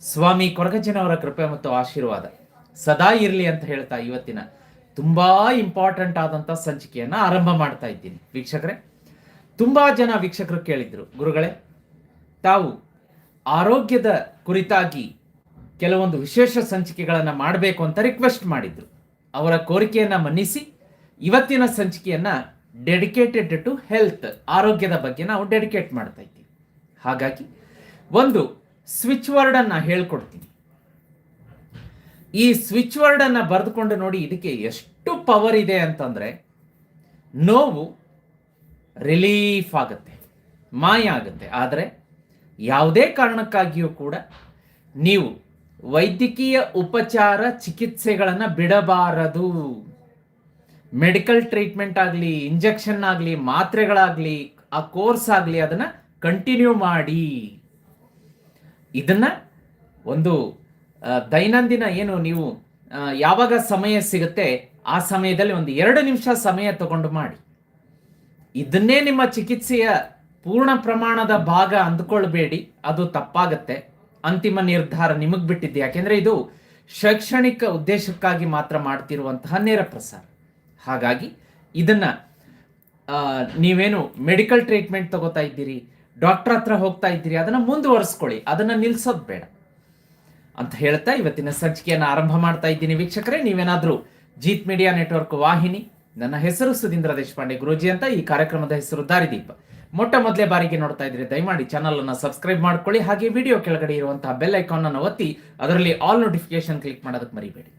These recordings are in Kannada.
ಸ್ವಾಮಿ ಕೊರಗಜ್ಜನವರ ಕೃಪೆ ಮತ್ತು ಆಶೀರ್ವಾದ ಸದಾ ಇರಲಿ ಅಂತ ಹೇಳ್ತಾ ಇವತ್ತಿನ ತುಂಬಾ ಇಂಪಾರ್ಟೆಂಟ್ ಆದಂಥ ಸಂಚಿಕೆಯನ್ನ ಆರಂಭ ಮಾಡ್ತಾ ಇದ್ದೀನಿ. ವೀಕ್ಷಕರೇ, ತುಂಬಾ ಜನ ವೀಕ್ಷಕರು ಕೇಳಿದ್ರು, ಗುರುಗಳೇ, ತಾವು ಆರೋಗ್ಯದ ಕುರಿತಾಗಿ ಕೆಲವೊಂದು ವಿಶೇಷ ಸಂಚಿಕೆಗಳನ್ನು ಮಾಡಬೇಕು ಅಂತ ರಿಕ್ವೆಸ್ಟ್ ಮಾಡಿದ್ರು. ಅವರ ಕೋರಿಕೆಯನ್ನು ಮನ್ನಿಸಿ ಇವತ್ತಿನ ಸಂಚಿಕೆಯನ್ನ ಡೆಡಿಕೇಟೆಡ್ ಟು ಹೆಲ್ತ್ ಆರೋಗ್ಯದ ಬಗ್ಗೆ ನಾವು ಡೆಡಿಕೇಟ್ ಮಾಡ್ತಾ ಇದ್ದೀವಿ. ಹಾಗಾಗಿ, ಒಂದು ಸ್ವಿಚ್ ವರ್ಡ್ ಅನ್ನ ಹೇಳ್ಕೊಡ್ತೀನಿ. ಈ ಸ್ವಿಚ್ ವರ್ಡ್ ಅನ್ನ ಬರೆದುಕೊಂಡು ನೋಡಿ ಇದಕ್ಕೆ ಎಷ್ಟು ಪವರ್ ಇದೆ ಅಂತಂದ್ರೆ ನೋವು ರಿಲೀಫ್ ಆಗುತ್ತೆ, ಮಾಯ ಆಗುತ್ತೆ. ಆದರೆ ಯಾವುದೇ ಕಾರಣಕ್ಕಾಗಿಯೂ ಕೂಡ ನೀವು ವೈದ್ಯಕೀಯ ಉಪಚಾರ ಚಿಕಿತ್ಸೆಗಳನ್ನು ಬಿಡಬಾರದು. ಮೆಡಿಕಲ್ ಟ್ರೀಟ್ಮೆಂಟ್ ಆಗಲಿ ಇಂಜೆಕ್ಷನ್ ಆಗಲಿ, ಮಾತ್ರೆಗಳಾಗಲಿ, ಆ ಕೋರ್ಸ್ ಆಗಲಿ ಅದನ್ನು ಕಂಟಿನ್ಯೂ ಮಾಡಿ. ಇದನ್ನ ಒಂದು ದೈನಂದಿನ ಏನು ನೀವು ಯಾವಾಗ ಸಮಯ ಸಿಗುತ್ತೆ, ಆ ಸಮಯದಲ್ಲಿ ಒಂದು ಎರಡು ನಿಮಿಷ ಸಮಯ ತಗೊಂಡು ಮಾಡಿ. ಇದನ್ನೇ ನಿಮ್ಮ ಚಿಕಿತ್ಸೆಯ ಪೂರ್ಣ ಪ್ರಮಾಣದ ಭಾಗ ಅಂದ್ಕೊಳ್ಬೇಡಿ, ಅದು ತಪ್ಪಾಗತ್ತೆ. ಅಂತಿಮ ನಿರ್ಧಾರ ನಿಮಗೆ ಬಿಟ್ಟಿದ್ದು. ಯಾಕೆಂದರೆ ಇದು ಶೈಕ್ಷಣಿಕ ಉದ್ದೇಶಕ್ಕಾಗಿ ಮಾತ್ರ ಮಾಡ್ತಿರುವಂತಹ ನೇರ ಪ್ರಸಾರ. ಹಾಗಾಗಿ ಇದನ್ನ ನೀವೇನು ಮೆಡಿಕಲ್ ಟ್ರೀಟ್ಮೆಂಟ್ ತಗೋತಾ ಇದ್ದೀರಿ ಡಾಕ್ಟರ್ ಹತ್ರ ಹೋಗ್ತಾ ಇದ್ದೀರಿ, ಅದನ್ನ ಮುಂದುವರಿಸ್ಕೊಳ್ಳಿ, ಅದನ್ನ ನಿಲ್ಸೋದು ಬೇಡ. ಅಂತ ಹೇಳ್ತಾ ಇವತ್ತಿನ ಸಂಚಿಕೆಯನ್ನು ಆರಂಭ ಮಾಡ್ತಾ ಇದ್ದೀನಿ ವೀಕ್ಷಕರೇ. ನೀವೇನಾದರೂ ಜೀತ್ ಮೀಡಿಯಾ ನೆಟ್ವರ್ಕ್ ವಾಹಿನಿ, ನನ್ನ ಹೆಸರು ಸುಧೀಂದ್ರ ದೇಶಪಾಂಡೆ ಗುರೂಜಿ ಅಂತ ಈ ಕಾರ್ಯಕ್ರಮದ ಹೆಸರು ದಾರಿದೀಪ. ಮೊಟ್ಟ ಮೊದಲೇ ಬಾರಿಗೆ ನೋಡ್ತಾ ಇದ್ರೆ ದಯಮಾಡಿ ಚಾನಲ್ ಅನ್ನು ಸಬ್ಸ್ಕ್ರೈಬ್ ಮಾಡ್ಕೊಳ್ಳಿ, ಹಾಗೆ ವಿಡಿಯೋ ಕೆಳಗಡೆ ಇರುವಂತಹ ಬೆಲ್ ಐಕಾನ್ ಅನ್ನು ಒತ್ತಿ, ಅದರಲ್ಲಿ ಆಲ್ ನೋಟಿಫಿಕೇಶನ್ ಕ್ಲಿಕ್ ಮಾಡೋದಕ್ಕೆ ಮರಿಬೇಡಿ.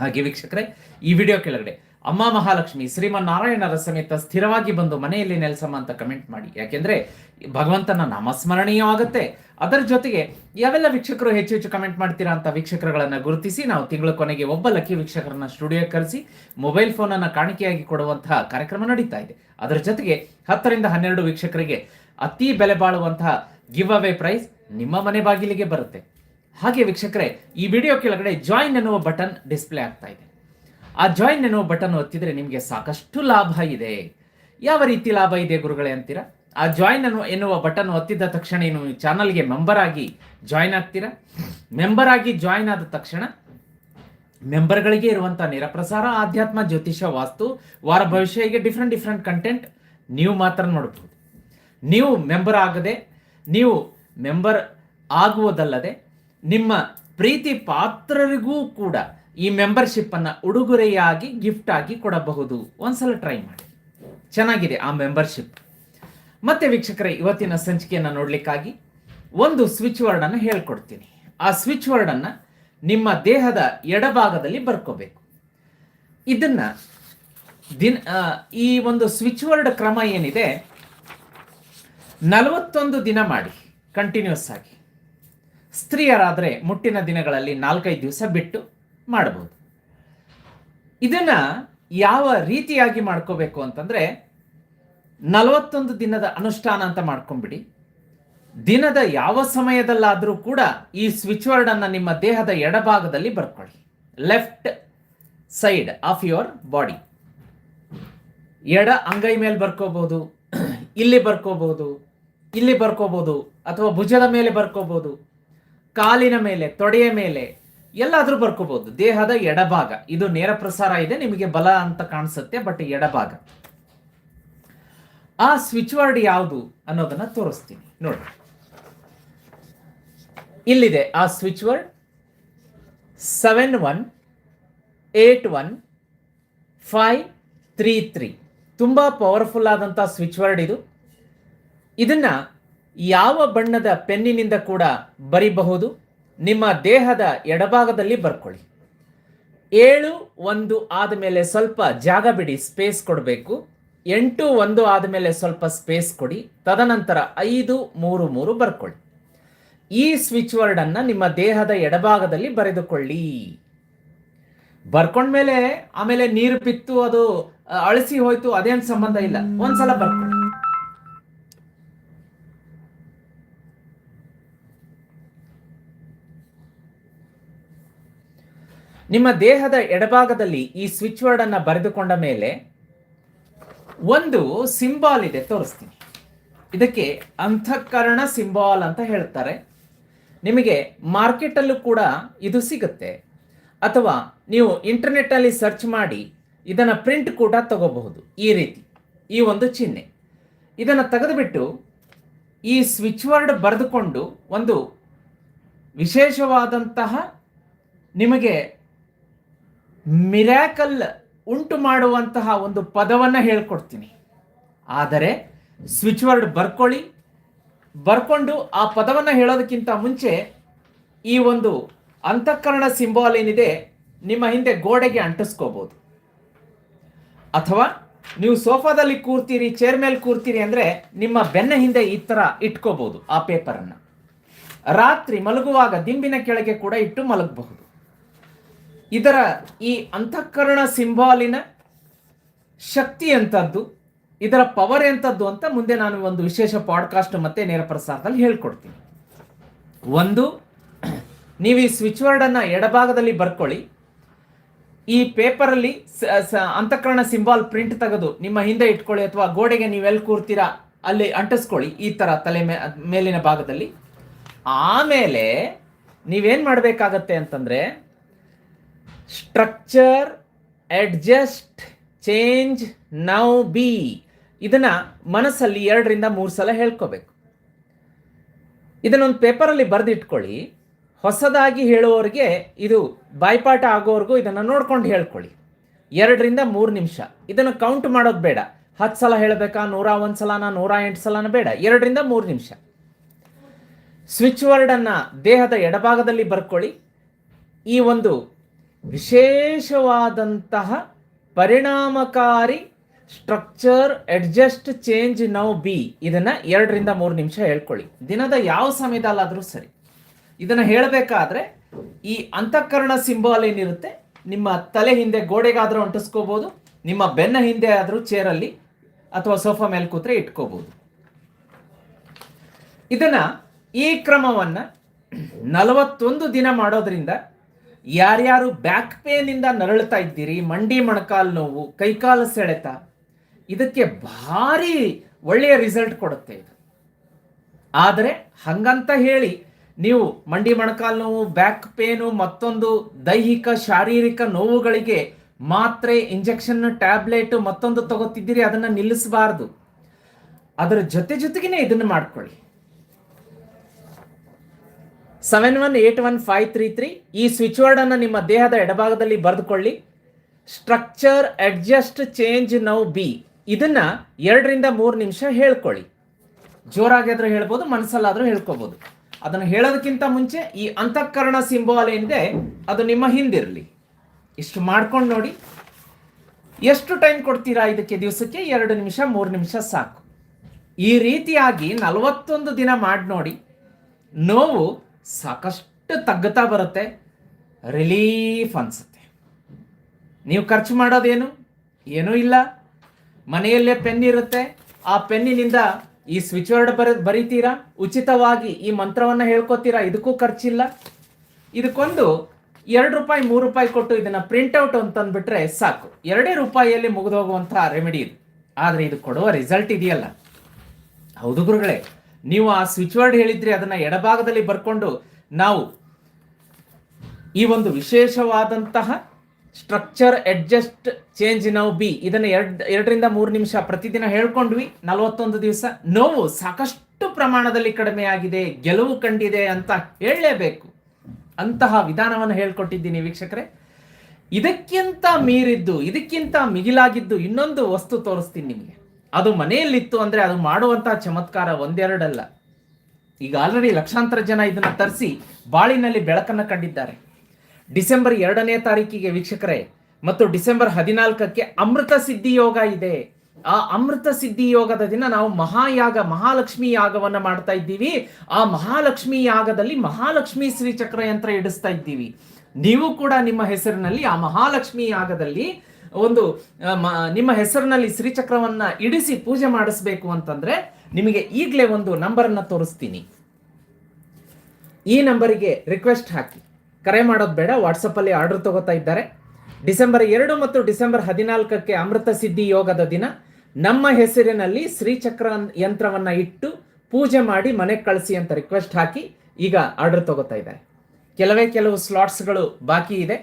ಹಾಗೆ ವೀಕ್ಷಕರೇ, ಈ ವಿಡಿಯೋ ಕೆಳಗಡೆ ಅಮ್ಮ ಮಹಾಲಕ್ಷ್ಮಿ ಶ್ರೀಮನ್ನಾರಾಯಣರ ಸಮೇತ ಸ್ಥಿರವಾಗಿ ಬಂದು ಮನೆಯಲ್ಲಿ ನೆಲೆಸಮ್ಮ ಅಂತ ಕಮೆಂಟ್ ಮಾಡಿ. ಯಾಕೆಂದ್ರೆ ಭಗವಂತನ ನಾಮಸ್ಮರಣೀಯ ಆಗುತ್ತೆ. ಅದರ ಜೊತೆಗೆ ಯಾವೆಲ್ಲ ವೀಕ್ಷಕರು ಹೆಚ್ಚು ಹೆಚ್ಚು ಕಮೆಂಟ್ ಮಾಡ್ತೀರಾ ಅಂತ ವೀಕ್ಷಕರುಗಳನ್ನು ಗುರುತಿಸಿ ನಾವು ತಿಂಗಳ ಕೊನೆಗೆ ಒಬ್ಬ ಲಕ್ಕಿ ವೀಕ್ಷಕರನ್ನ ಸ್ಟುಡಿಯೋ ಕರೆಸಿ ಮೊಬೈಲ್ ಫೋನ್ ಅನ್ನ ಕಾಣಿಕೆಯಾಗಿ ಕೊಡುವಂತಹ ಕಾರ್ಯಕ್ರಮ ನಡೀತಾ ಇದೆ. ಅದರ ಜೊತೆಗೆ ಹತ್ತರಿಂದ ಹನ್ನೆರಡು ವೀಕ್ಷಕರಿಗೆ ಅತಿ ಬೆಲೆ ಬಾಳುವಂತಹ ಗಿವ್ ಅವೇ ಪ್ರೈಸ್ ನಿಮ್ಮ ಮನೆ ಬಾಗಿಲಿಗೆ ಬರುತ್ತೆ. ಹಾಗೆ ವೀಕ್ಷಕರೇ, ಈ ವಿಡಿಯೋ ಕೆಳಗಡೆ ಜಾಯಿನ್ ಎನ್ನುವ ಬಟನ್ ಡಿಸ್ಪ್ಲೇ ಆಗ್ತಾ ಇದೆ. ಆ ಜಾಯಿನ್ ಎನ್ನುವ ಬಟನ್ ಒತ್ತಿದ್ರೆ ನಿಮಗೆ ಸಾಕಷ್ಟು ಲಾಭ ಇದೆ. ಯಾವ ರೀತಿ ಲಾಭ ಇದೆ ಗುರುಗಳೇ ಅಂತೀರಾ? ಆ ಜಾಯಿನ್ ಅನ್ನು, ಎನ್ನುವ ಬಟನ್ ಒತ್ತಿದ ತಕ್ಷಣ ನೀವು ಚಾನಲ್ಗೆ ಮೆಂಬರ್ ಆಗಿ ಜಾಯಿನ್ ಆಗ್ತೀರಾ? ಮೆಂಬರ್ ಆಗಿ ಜಾಯಿನ್ ಆದ ತಕ್ಷಣ ಮೆಂಬರ್ಗಳಿಗೆ ಇರುವಂಥ ನಿರಪ್ರಸಾರ, ಆಧ್ಯಾತ್ಮ ಜ್ಯೋತಿಷ ವಾಸ್ತು, ವಾರ ಭವಿಷ್ಯ, ಹೀಗೆ ಡಿಫ್ರೆಂಟ್ ಡಿಫ್ರೆಂಟ್ ಕಂಟೆಂಟ್ ನೀವು ಮಾತ್ರ ನೋಡಬಹುದು ನೀವು ಮೆಂಬರ್ ಆಗದೆ, ನೀವು ಮೆಂಬರ್ ಆಗುವುದಲ್ಲದೆ ನಿಮ್ಮ ಪ್ರೀತಿ ಪಾತ್ರರಿಗೂ ಕೂಡ ಈ ಮೆಂಬರ್ಶಿಪ್ ಅನ್ನ ಉಡುಗೊರೆಯಾಗಿ ಗಿಫ್ಟ್ ಆಗಿ ಕೊಡಬಹುದು. ಒಂದ್ಸಲ ಟ್ರೈ ಮಾಡಿ. ಚೆನ್ನಾಗಿದೆ ಆ ಮೆಂಬರ್ಶಿಪ್ ಮತ್ತೆ ವೀಕ್ಷಕರೇ, ಇವತ್ತಿನ ಸಂಚಿಕೆಯನ್ನು ನೋಡಲಿಕ್ಕಾಗಿ ಒಂದು ಸ್ವಿಚ್ ವರ್ಡ್ ಅನ್ನು ಹೇಳ್ಕೊಡ್ತೀನಿ. ಆ ಸ್ವಿಚ್ ವರ್ಡ್ ಅನ್ನ ನಿಮ್ಮ ದೇಹದ ಎಡಭಾಗದಲ್ಲಿ ಬರ್ಕೋಬೇಕು. ಇದನ್ನ ದಿನ ಈ ಒಂದು ಸ್ವಿಚ್ ವರ್ಡ್ ಕ್ರಮ ಏನಿದೆ? ನಲವತ್ತೊಂದು ದಿನ ಮಾಡಿ ಕಂಟಿನ್ಯೂಸ್ ಆಗಿ. ಸ್ತ್ರೀಯರಾದರೆ ಮುಟ್ಟಿನ ದಿನಗಳಲ್ಲಿ ನಾಲ್ಕೈದು ದಿವಸ ಬಿಟ್ಟು ಮಾಡಬಹುದು. ಇದನ್ನ ಯಾವ ರೀತಿಯಾಗಿ ಮಾಡ್ಕೋಬೇಕು ಅಂತಂದ್ರೆ ನಲವತ್ತೊಂದು ದಿನದ ಅನುಷ್ಠಾನ ಅಂತ ಮಾಡ್ಕೊಂಡ್ಬಿಡಿ. ದಿನದ ಯಾವ ಸಮಯದಲ್ಲಾದರೂ ಕೂಡ ಈ ಸ್ವಿಚ್ ವರ್ಡ್ ಅನ್ನ ನಿಮ್ಮ ದೇಹದ ಎಡಭಾಗದಲ್ಲಿ ಬರ್ಕೊಳ್ಳಿ. Left side of your body ಎಡ ಅಂಗೈ ಮೇಲೆ ಬರ್ಕೋಬಹುದು, ಇಲ್ಲಿ ಬರ್ಕೋಬಹುದು ಇಲ್ಲಿ ಬರ್ಕೋಬಹುದು, ಅಥವಾ ಭುಜದ ಮೇಲೆ ಬರ್ಕೋಬಹುದು, ಕಾಲಿನ ಮೇಲೆ, ತೊಡೆಯ ಮೇಲೆ ಎಲ್ಲಾದ್ರೂ ಬರ್ಕೋಬಹುದು. ದೇಹದ ಎಡಭಾಗ. ಇದು ನೇರ ಪ್ರಸಾರ ಇದೆ, ನಿಮಗೆ ಬಲ ಅಂತ ಕಾಣಿಸುತ್ತೆ, ಬಟ್ ಎಡಭಾಗ. ಆ ಸ್ವಿಚ್ ವರ್ಡ್ ಯಾವುದು ಅನ್ನೋದನ್ನ ತೋರಿಸ್ತೀನಿ. ನೋಡಿ. ಇಲ್ಲಿದೆ ಆ switch word seven one eight one five three three ತುಂಬ ಪವರ್ಫುಲ್ ಆದಂಥ ಸ್ವಿಚ್ ವರ್ಡ್ ಇದು. ಇದನ್ನ ಯಾವ ಬಣ್ಣದ ಪೆನ್ನಿನಿಂದ ಕೂಡ ಬರಿಬಹುದು? ನಿಮ್ಮ ದೇಹದ ಎಡಭಾಗದಲ್ಲಿ ಬರ್ಕೊಳ್ಳಿ. ಏಳು ಒಂದು ಆದಮೇಲೆ ಸ್ವಲ್ಪ ಜಾಗ ಬಿಡಿ ಸ್ಪೇಸ್ ಕೊಡಬೇಕು. ಎಂಟು ಒಂದು ಆದಮೇಲೆ ಸ್ವಲ್ಪ ಸ್ಪೇಸ್ ಕೊಡಿ. ತದನಂತರ ಐದು, ಮೂರು ಮೂರು ಬರ್ಕೊಳ್ಳಿ. ಈ ಸ್ವಿಚ್ ವರ್ಡ್ ಅನ್ನ ನಿಮ್ಮ ದೇಹದ ಎಡಭಾಗದಲ್ಲಿ ಬರೆದುಕೊಳ್ಳಿ. ಬರ್ಕೊಂಡ್ಮೇಲೆ ಆಮೇಲೆ ನೀರು ಪಿತ್ತು, ಅದು ಅಳಿಸಿ ಹೋಯ್ತು, ಅದೇನ್ ಸಂಬಂಧ ಇಲ್ಲ. ಒಂದ್ಸಲ ಬರ್ಕೊಳ್ಳಿ. ನಿಮ್ಮ ದೇಹದ ಎಡಭಾಗದಲ್ಲಿ ಈ ಸ್ವಿಚ್ ವರ್ಡ್ ಅನ್ನ ಬರೆದುಕೊಂಡ ಮೇಲೆ ಒಂದು ಸಿಂಬಾಲ್ ಇದೆ ತೋರಿಸ್ತೀನಿ. ಇದಕ್ಕೆ ಅಂತಃಕರಣ ಸಿಂಬಾಲ್ ಅಂತ ಹೇಳ್ತಾರೆ. ನಿಮಗೆ ಮಾರ್ಕೆಟಲ್ಲೂ ಕೂಡ ಇದು ಸಿಗುತ್ತೆ. ಅಥವಾ ನೀವು ಇಂಟರ್ನೆಟ್ಟಲ್ಲಿ ಸರ್ಚ್ ಮಾಡಿ ಇದನ್ನು ಪ್ರಿಂಟ್ ಕೂಡ ತಗೋಬಹುದು. ಈ ರೀತಿ, ಈ ಒಂದು ಚಿಹ್ನೆ. ಇದನ್ನು ತೆಗೆದುಬಿಟ್ಟು ಈ ಸ್ವಿಚ್ ವರ್ಡ್ ಬರೆದುಕೊಂಡು ಒಂದು ವಿಶೇಷವಾದಂತಹ ನಿಮಗೆ ಮಿರಾಕಲ್ ಉಂಟು ಮಾಡುವಂತಹ ಒಂದು ಪದವನ್ನು ಹೇಳ್ಕೊಡ್ತೀನಿ. ಆದರೆ ಸ್ವಿಚ್ ವರ್ಡ್ ಬರ್ಕೊಳ್ಳಿ. ಬರ್ಕೊಂಡು ಆ ಪದವನ್ನು ಹೇಳೋದಕ್ಕಿಂತ ಮುಂಚೆ ಈ ಒಂದು ಅಂತಃಕರಣ ಸಿಂಬಾಲ್ ಏನಿದೆ ನಿಮ್ಮ ಹಿಂದೆ ಗೋಡೆಗೆ ಅಂಟಿಸ್ಕೋಬೋದು. ಅಥವಾ ನೀವು ಸೋಫಾದಲ್ಲಿ ಕೂರ್ತೀರಿ, ಚೇರ್ ಮೇಲೆ ಕೂರ್ತೀರಿ ಅಂದ್ರೆ ನಿಮ್ಮ ಬೆನ್ನ ಹಿಂದೆ ಈ ತರ ಇಟ್ಕೋಬಹುದು ಆ ಪೇಪರನ್ನು. ರಾತ್ರಿ ಮಲಗುವಾಗ ದಿಂಬಿನ ಕೆಳಗೆ ಕೂಡ ಇಟ್ಟು ಮಲಗಬಹುದು. ಇದರ ಈ ಅಂತಃಕರಣ ಸಿಂಬಾಲಿನ ಶಕ್ತಿ ಎಂಥದ್ದು ಇದರ ಪವರ್ ಎಂಥದ್ದು ಅಂತ ಮುಂದೆ ನಾನು ಒಂದು ವಿಶೇಷ ಪಾಡ್ಕಾಸ್ಟ್ ಮತ್ತೆ ನೇರ ಪ್ರಸಾರದಲ್ಲಿ ಹೇಳ್ಕೊಡ್ತೀನಿ. ಒಂದು, ನೀವು ಈ ಸ್ವಿಚ್ ವರ್ಡ್ ಅನ್ನ ಎಡಭಾಗದಲ್ಲಿ ಬರ್ಕೊಳ್ಳಿ. ಈ ಪೇಪರಲ್ಲಿ ಅಂತಃಕರಣ ಸಿಂಬಾಲ್ ಪ್ರಿಂಟ್ ತೆಗೆದು ನಿಮ್ಮ ಹಿಂದೆ ಇಟ್ಕೊಳ್ಳಿ ಅಥವಾ ಗೋಡೆಗೆ ನೀವೆಲ್ಲಿ ಕೂರ್ತೀರಾ ಅಲ್ಲಿ ಅಂಟಿಸ್ಕೊಳ್ಳಿ ಈ ತರ ತಲೆ ಮೇ, ಮೇಲಿನ ಭಾಗದಲ್ಲಿ. ಆಮೇಲೆ ನೀವೇನು ಮಾಡಬೇಕಾಗತ್ತೆ ಅಂತಂದ್ರೆ structure adjust change now be ಇದನ್ನ ಮನಸ್ಸಲ್ಲಿ ಎರಡರಿಂದ ಮೂರು ಸಲ ಹೇಳ್ಕೋಬೇಕು. ಇದನ್ನೊಂದು ಪೇಪರಲ್ಲಿ ಬರೆದಿಟ್ಕೊಳ್ಳಿ. ಹೊಸದಾಗಿ ಹೇಳುವವರಿಗೆ ಇದು ಬಾಯ್ಪಾಠ ಆಗೋವರೆಗೂ ಇದನ್ನು ನೋಡ್ಕೊಂಡು ಹೇಳ್ಕೊಳ್ಳಿ. ಎರಡರಿಂದ ಮೂರು ನಿಮಿಷ. ಇದನ್ನು ಕೌಂಟ್ ಮಾಡೋದು ಬೇಡ. ಹತ್ತು ಸಲ ಹೇಳಬೇಕಾ? ನೂರ ಒಂದು ಸಲನ? ನೂರ ಎಂಟು ಸಲನ? ಬೇಡ. ಎರಡರಿಂದ ಮೂರು ನಿಮಿಷ. ಸ್ವಿಚ್ ವರ್ಡನ್ನು ದೇಹದ ಎಡಭಾಗದಲ್ಲಿ ಬರ್ಕೊಳ್ಳಿ. ಈ ಒಂದು ವಿಶೇಷವಾದಂತಹ ಪರಿಣಾಮಕಾರಿ structure, adjust, change, now, be ಇದನ್ನ ಎರಡರಿಂದ ಮೂರು ನಿಮಿಷ ಹೇಳ್ಕೊಳ್ಳಿ. ದಿನದ ಯಾವ ಸಮಯದಲ್ಲಾದರೂ ಸರಿ. ಇದನ್ನ ಹೇಳಬೇಕಾದ್ರೆ ಈ ಅಂತಃಕರಣ ಸಿಂಬಲ್ ಏನಿರುತ್ತೆ? ನಿಮ್ಮ ತಲೆ ಹಿಂದೆ ಗೋಡೆಗಾದ್ರೂ ಅಂಟಿಸ್ಕೋಬಹುದು ನಿಮ್ಮ ಬೆನ್ನ ಹಿಂದೆ ಆದರೂ ಚೇರಲ್ಲಿ ಅಥವಾ ಸೋಫಾ ಮೇಲೆ ಕೂತ್ರೆ ಇಟ್ಕೋಬಹುದು ಇದನ್ನ ಈ ಕ್ರಮವನ್ನ ನಲವತ್ತೊಂದು ದಿನ ಮಾಡೋದ್ರಿಂದ ಯಾರ್ಯಾರು ಬ್ಯಾಕ್ ಪೇನಿಂದ ನರಳುತ್ತಾ ಇದ್ದೀರಿ, ಮಂಡಿ, ಮೊಣಕಾಲು ನೋವು, ಕೈಕಾಲು ಸೆಳೆತ, ಇದಕ್ಕೆ ಭಾರಿ ಒಳ್ಳೆಯ ರಿಸಲ್ಟ್ ಕೊಡುತ್ತೆ ಇದು. ಆದರೆ ಹಂಗಂತ ಹೇಳಿ ನೀವು ಮಂಡಿ, ಮೊಣಕಾಲು ನೋವು ಬ್ಯಾಕ್ ಪೇನು ಮತ್ತೊಂದು ದೈಹಿಕ, ಶಾರೀರಿಕ ನೋವುಗಳಿಗೆ ಮಾತ್ರೆ ಇಂಜೆಕ್ಷನ್ ಟ್ಯಾಬ್ಲೆಟ್ ಮತ್ತೊಂದು ತಗೋತಿದ್ದೀರಿ, ಅದನ್ನ ನಿಲ್ಲಿಸಬಾರದು. ಅದರ ಜೊತೆ ಜೊತೆಗೇನೆ ಇದನ್ನು ಮಾಡ್ಕೊಳ್ಳಿ. Seven one eight one five three three ಈ ಸ್ವಿಚ್ ವರ್ಡ್ ಅನ್ನು ನಿಮ್ಮ ದೇಹದ ಎಡಭಾಗದಲ್ಲಿ ಬರೆದುಕೊಳ್ಳಿ. Structure adjust change now be ಇದನ್ನ ಎರಡರಿಂದ ಮೂರು ನಿಮಿಷ ಹೇಳ್ಕೊಳ್ಳಿ. ಜೋರಾಗಾದ್ರೂ ಹೇಳ್ಬೋದು, ಮನಸ್ಸಲ್ಲಾದರೂ ಹೇಳ್ಕೋಬಹುದು ಅದನ್ನು ಹೇಳೋದಕ್ಕಿಂತ ಮುಂಚೆ ಈ ಅಂತಃಕರಣ ಸಿಂಬಾಲ್ ಏನಿದೆ, ಅದು ನಿಮ್ಮ ಹಿಂದಿರಲಿ. ಇಷ್ಟು ಮಾಡ್ಕೊಂಡು ನೋಡಿ. ಎಷ್ಟು ಟೈಮ್ ಕೊಡ್ತೀರಾ ಇದಕ್ಕೆ ದಿವಸಕ್ಕೆ? ಎರಡು ನಿಮಿಷ, ಮೂರು ನಿಮಿಷ ಸಾಕು. ಈ ರೀತಿಯಾಗಿ ನಲವತ್ತೊಂದು ದಿನ ಮಾಡಿ ನೋಡಿ. ನೋವು ಸಾಕಷ್ಟು ತಗ್ಗುತ್ತಾ ಬರುತ್ತೆ. ರಿಲೀಫ್ ಅನ್ಸುತ್ತೆ. ನೀವು ಖರ್ಚು ಮಾಡೋದೇನು? ಏನೂ ಇಲ್ಲ. ಮನೆಯಲ್ಲೇ ಪೆನ್ ಇರುತ್ತೆ. ಆ ಪೆನ್ನಿನಿಂದ ಈ ಸ್ವಿಚ್ ವರ್ಡ್ ಬರ, ಬರೀತೀರಾ? ಉಚಿತವಾಗಿ ಈ ಮಂತ್ರವನ್ನು ಹೇಳ್ಕೊತೀರಾ? ಇದಕ್ಕೂ ಖರ್ಚಿಲ್ಲ. ಇದಕ್ಕೊಂದು ಎರಡು ರೂಪಾಯಿ, ಮೂರು ರೂಪಾಯಿ ಕೊಟ್ಟು ಇದನ್ನ ಪ್ರಿಂಟ್ಔಟ್ ಅಂತಂದ್ಬಿಟ್ರೆ ಸಾಕು. ಎರಡೇ ರೂಪಾಯಿಯಲ್ಲಿ ಮುಗಿದೋಗುವಂಥ ರೆಮಿಡಿ ಇದು. ಆದರೆ ಇದು ಕೊಡುವ ರಿಸಲ್ಟ್ ಇದೆಯಲ್ಲ. ಹೌದು ಗುರುಗಳೇ. ನೀವು ಆ ಸ್ವಿಚ್ ವರ್ಡ್ ಹೇಳಿದ್ರಿ ಅದನ್ನ ಎಡಭಾಗದಲ್ಲಿ ಬರ್ಕೊಂಡು ನಾವು ಈ ಒಂದು ವಿಶೇಷವಾದಂತಹ structure adjust change now be ಇದನ್ನ ಎರಡ್, ಎರಡರಿಂದ ಮೂರು ನಿಮಿಷ ಪ್ರತಿದಿನ ಹೇಳ್ಕೊಂಡ್ವಿ. ನಲವತ್ತೊಂದು ದಿವಸ ನೋವು ಸಾಕಷ್ಟು ಪ್ರಮಾಣದಲ್ಲಿ ಕಡಿಮೆ ಆಗಿದೆ, ಗೆಲುವು ಕಂಡಿದೆ ಅಂತ ಹೇಳಲೇಬೇಕು. ಅಂತಹ ವಿಧಾನವನ್ನು ಹೇಳ್ಕೊಟ್ಟಿದ್ದೀನಿ ವೀಕ್ಷಕರೇ. ಇದಕ್ಕಿಂತ ಮೀರಿದ್ದು, ಇದಕ್ಕಿಂತ ಮಿಗಿಲಾಗಿದ್ದು ಇನ್ನೊಂದು ವಸ್ತು ತೋರಿಸ್ತೀನಿ ನಿಮಗೆ. ಅದು ಮನೆಯಲ್ಲಿತ್ತು ಅಂದ್ರೆ ಅದು ಮಾಡುವಂತಹ ಚಮತ್ಕಾರ ಒಂದೆರಡಲ್ಲ. ಈಗ ಆಲ್ರೆಡಿ ಲಕ್ಷಾಂತರ ಜನ ಇದನ್ನ ತರಿಸಿ ಬಾಳಿನಲ್ಲಿ ಬೆಳಕನ್ನು ಕಂಡಿದ್ದಾರೆ. ಡಿಸೆಂಬರ್ ಎರಡನೇ ತಾರೀಕಿಗೆ ವೀಕ್ಷಕರೇ, ಮತ್ತು ಡಿಸೆಂಬರ್ ಹದಿನಾಲ್ಕಕ್ಕೆ ಅಮೃತ ಸಿದ್ಧಿ ಯೋಗ ಇದೆ. ಆ ಅಮೃತ ಸಿದ್ಧಿ ಯೋಗದ ದಿನ ನಾವು ಮಹಾಯಾಗ, ಮಹಾಲಕ್ಷ್ಮಿ ಯಾಗವನ್ನ ಮಾಡ್ತಾ ಇದ್ದೀವಿ. ಆ ಮಹಾಲಕ್ಷ್ಮಿ ಯಾಗದಲ್ಲಿ ಮಹಾಲಕ್ಷ್ಮಿ ಶ್ರೀಚಕ್ರ ಯಂತ್ರ ಇಡಿಸ್ತಾ ಇದ್ದೀವಿ. ನೀವು ಕೂಡ ನಿಮ್ಮ ಹೆಸರಿನಲ್ಲಿ ಆ ಮಹಾಲಕ್ಷ್ಮಿ ಯಾಗದಲ್ಲಿ ಒಂದು ನಿಮ್ಮ ಹೆಸರಿನಲ್ಲಿ ಶ್ರೀಚಕ್ರವನ್ನ ಇಡಿಸಿ ಪೂಜೆ ಮಾಡಿಸ್ಬೇಕು ಅಂತಂದ್ರೆ ನಿಮಗೆ ಈಗಲೇ ಒಂದು ನಂಬರನ್ನ ತೋರಿಸ್ತೀನಿ. ಈ ನಂಬರಿಗೆ ರಿಕ್ವೆಸ್ಟ್ ಹಾಕಿ. ಕರೆ ಮಾಡೋದು ಬೇಡ ವಾಟ್ಸಪ್ಪಲ್ಲಿ ಆರ್ಡರ್ ತಗೋತಾ ಇದ್ದಾರೆ. ಡಿಸೆಂಬರ್ ಎರಡು ಮತ್ತು ಡಿಸೆಂಬರ್ ಹದಿನಾಲ್ಕಕ್ಕೆ ಅಮೃತ ಸಿದ್ಧಿ ಯೋಗದ ದಿನ. ನಮ್ಮ ಹೆಸರಿನಲ್ಲಿ ಶ್ರೀಚಕ್ರ ಯಂತ್ರವನ್ನ ಇಟ್ಟು ಪೂಜೆ ಮಾಡಿ ಮನೆಗೆ ಕಳಿಸಿ ಅಂತ ರಿಕ್ವೆಸ್ಟ್ ಹಾಕಿ ಈಗ ಆರ್ಡರ್ ತಗೋತಾ ಇದ್ದಾರೆ. ಕೆಲವೇ ಕೆಲವು ಸ್ಲಾಟ್ಸ್ಗಳು ಬಾಕಿ ಇದೆ.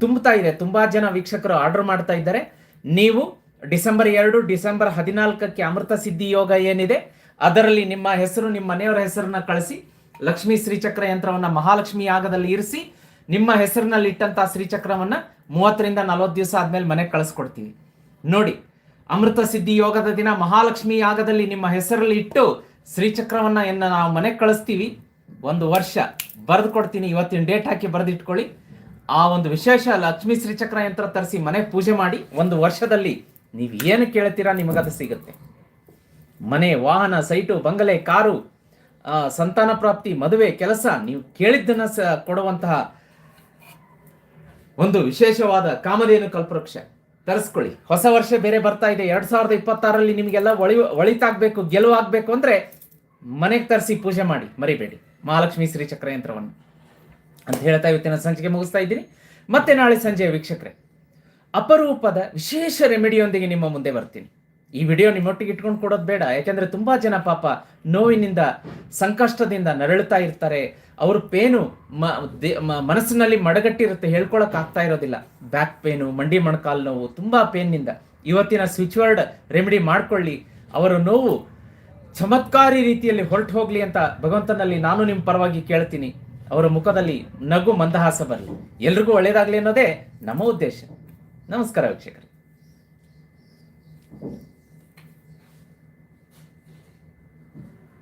ತುಂಬುತ್ತಾ ಇದೆ. ತುಂಬಾ ಜನ ವೀಕ್ಷಕರು ಆರ್ಡರ್ ಮಾಡ್ತಾ ಇದ್ದಾರೆ. ನೀವು ಡಿಸೆಂಬರ್ ಎರಡು, ಡಿಸೆಂಬರ್ ಹದಿನಾಲ್ಕಕ್ಕೆ ಅಮೃತ ಸಿದ್ಧಿ ಯೋಗ ಏನಿದೆ, ಅದರಲ್ಲಿ ನಿಮ್ಮ ಹೆಸರು, ನಿಮ್ಮ ಮನೆಯವರ ಹೆಸರನ್ನ ಕಳಿಸಿ, ಲಕ್ಷ್ಮೀ ಶ್ರೀಚಕ್ರ ಯಂತ್ರವನ್ನ ಮಹಾಲಕ್ಷ್ಮಿ ಯಾಗದಲ್ಲಿ ಇರಿಸಿ, ನಿಮ್ಮ ಹೆಸರಿನಲ್ಲಿ ಇಟ್ಟಂತಹ ಶ್ರೀಚಕ್ರವನ್ನ ಮೂವತ್ತರಿಂದ ನಲವತ್ತು ದಿವಸ ಆದ್ಮೇಲೆ ಮನೆಗೆ ಕಳಿಸ್ಕೊಡ್ತೀವಿ. ನೋಡಿ, ಅಮೃತ ಸಿದ್ಧಿ ಯೋಗದ ದಿನ ಮಹಾಲಕ್ಷ್ಮಿ ಯಾಗದಲ್ಲಿ ನಿಮ್ಮ ಹೆಸರಲ್ಲಿ ಇಟ್ಟು ಶ್ರೀಚಕ್ರವನ್ನ ನಾವು ಮನೆಗೆ ಕಳಿಸ್ತೀವಿ. ಒಂದು ವರ್ಷ ಬರೆದು ಕೊಡ್ತೀನಿ. ಇವತ್ತಿನ ಡೇಟ್ ಹಾಕಿ ಬರೆದಿಟ್ಕೊಳ್ಳಿ. ಆ ಒಂದು ವಿಶೇಷ ಲಕ್ಷ್ಮೀ ಶ್ರೀಚಕ್ರ ಯಂತ್ರ ತರಿಸಿ ಮನೆ ಪೂಜೆ ಮಾಡಿ ಒಂದು ವರ್ಷದಲ್ಲಿ ನೀವು ಏನು ಕೇಳ್ತೀರಾ ನಿಮಗದು ಸಿಗುತ್ತೆ. ಮನೆ, ವಾಹನ, ಸೈಟು, ಬಂಗಲೆ, ಕಾರು ಸಂತಾನ ಪ್ರಾಪ್ತಿ, ಮದುವೆ, ಕೆಲಸ, ನೀವು ಕೇಳಿದ್ದನ್ನ ಸ ಕೊಡುವಂತಹ ಒಂದು ವಿಶೇಷವಾದ ಕಾಮಧೇನು ಕಲ್ಪವೃಕ್ಷ. ತರಿಸ್ಕೊಳ್ಳಿ. ಹೊಸ ವರ್ಷ ಬೇರೆ ಬರ್ತಾ ಇದೆ. ಎರಡು ಸಾವಿರದ ಇಪ್ಪತ್ತಾರಲ್ಲಿ ನಿಮಗೆಲ್ಲ ಒಳಿ, ಒಳಿತಾಗ್ಬೇಕು, ಗೆಲುವಾಗಬೇಕು ಅಂದ್ರೆ ಮನೆಗೆ ತರಿಸಿ ಪೂಜೆ ಮಾಡಿ. ಮರಿಬೇಡಿ. ಮಹಾಲಕ್ಷ್ಮಿ ಶ್ರೀಚಕ್ರ ಯಂತ್ರವನ್ನು. ಅಂತ ಹೇಳ್ತಾ ಇವತ್ತಿನ ಸಂಚಿಕೆ ಮುಗಿಸ್ತಾ ಇದ್ದೀನಿ. ಮತ್ತೆ ನಾಳೆ ಸಂಜೆ ವೀಕ್ಷಕರೇ, ಅಪರೂಪದ ವಿಶೇಷ ರೆಮಿಡಿಯೊಂದಿಗೆ ನಿಮ್ಮ ಮುಂದೆ ಬರ್ತೀನಿ. ಈ ವಿಡಿಯೋ ನಿಮ್ಮೊಟ್ಟಿಗೆ ಇಟ್ಕೊಂಡು ಕೊಡೋದು ಬೇಡ, ಯಾಕೆಂದ್ರೆ ತುಂಬಾ ಜನ ಪಾಪ ನೋವಿನಿಂದ, ಸಂಕಷ್ಟದಿಂದ ನರಳುತ್ತಾ ಇರ್ತಾರೆ. ಅವ್ರ ಪೇನು ಮನಸ್ಸಿನಲ್ಲಿ ಮಡಗಟ್ಟಿರುತ್ತೆ ಹೇಳ್ಕೊಳಕ್ ಆಗ್ತಾ ಇರೋದಿಲ್ಲ. ಬ್ಯಾಕ್ ಪೇನು, ಮಂಡಿ ಮೊಣಕಾಲು ನೋವು, ತುಂಬಾ ಪೇನ್ನಿಂದ. ಇವತ್ತಿನ ಸ್ವಿಚ್ ವರ್ಡ್ ರೆಮಿಡಿ ಮಾಡ್ಕೊಳ್ಳಿ. ಅವರ ನೋವು ಚಮತ್ಕಾರಿ ರೀತಿಯಲ್ಲಿ ಹೊರಟು ಹೋಗ್ಲಿ ಅಂತ ಭಗವಂತನಲ್ಲಿ ನಾನು ನಿಮ್ಮ ಪರವಾಗಿ ಕೇಳ್ತೀನಿ. ಅವರ ಮುಖದಲ್ಲಿ ನಗು ಮಂದಹಾಸ ಬರಲಿ. ಎಲ್ರಿಗೂ ಒಳ್ಳೇದಾಗಲಿ ಅನ್ನೋದೇ ನಮ್ಮ ಉದ್ದೇಶ. ನಮಸ್ಕಾರ ವೀಕ್ಷಕರು.